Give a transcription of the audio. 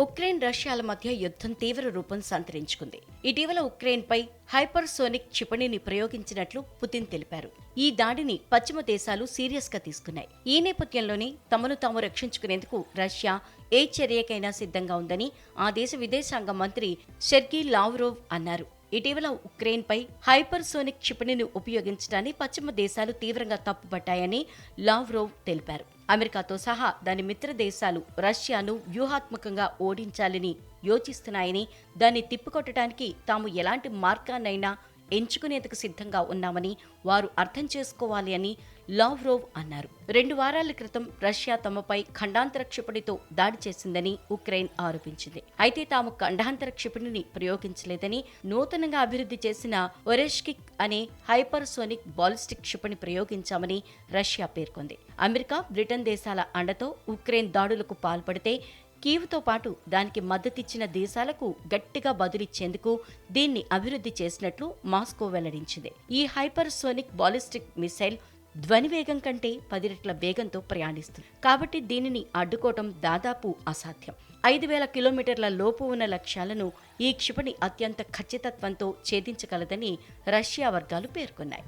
Ukraine రష్యాల మధ్య యుద్ధం తీవ్ర రూపం సంతరించుకుంది. ఇటీవల ఉక్రెయిన్పై హైపర్సోనిక్ క్షిపణిని ప్రయోగించినట్లు పుతిన్ తెలిపారు. ఈ దాడిని పశ్చిమ దేశాలు సీరియస్గా తీసుకున్నాయి. ఈ నేపథ్యంలోనే తమను తాము రక్షించుకునేందుకు రష్యా ఏ చర్యకైనా సిద్ధంగా ఉందని ఆ దేశ విదేశాంగ మంత్రి షెర్గీ లావ్రోవ్ అన్నారు. ఇటీవల ఉక్రెయిన్పై హైపర్సోనిక్ క్షిపణిని ఉపయోగించడాన్ని పశ్చిమ దేశాలు తీవ్రంగా తప్పుపట్టాయని లావ్రోవ్ తెలిపారు. అమెరికాతో సహా దాని మిత్ర దేశాలు రష్యాను వ్యూహాత్మకంగా ఓడించాలని యోచిస్తున్నాయని దాన్ని తిప్పికొట్టడానికి తాము ఎలాంటి మార్గాన్నైనా ఎంచుకునేందుకు సిద్ధంగా ఉన్నామని వారు అర్థం చేసుకోవాలి అని లావ్రోవ్ అన్నారు. రెండు వారాల క్రితం రష్యా తమపై ఖండాంతర క్షిపణితో దాడి చేసిందని ఉక్రెయిన్ ఆరోపించింది. అయితే తాము ఖండాంతర క్షిపణిని ప్రయోగించలేదని నూతనంగా అభివృద్ధి చేసిన ఒరెష్కిక్ అనే హైపర్సోనిక్ బాలిస్టిక్ క్షిపణి ప్రయోగించామని రష్యా పేర్కొంది. అమెరికా బ్రిటన్ దేశాల అండతో ఉక్రెయిన్ దాడులకు పాల్పడితే కీవ్తో పాటు దానికి మద్దతిచ్చిన దేశాలకు గట్టిగా బదులిచ్చేందుకు దీన్ని అభివృద్ధి చేసినట్లు మాస్కో వెల్లడించింది. ఈ హైపర్సోనిక్ బాలిస్టిక్ మిసైల్ ధ్వని వేగం కంటే పది రెట్ల వేగంతో ప్రయాణిస్తుంది. కాబట్టి దీనిని అడ్డుకోవటం దాదాపు అసాధ్యం. ఐదు వేల కిలోమీటర్ల లోపు ఉన్న లక్ష్యాలను ఈ క్షిపణి అత్యంత ఖచ్చితత్వంతో ఛేదించగలదని రష్యా వర్గాలు పేర్కొన్నాయి.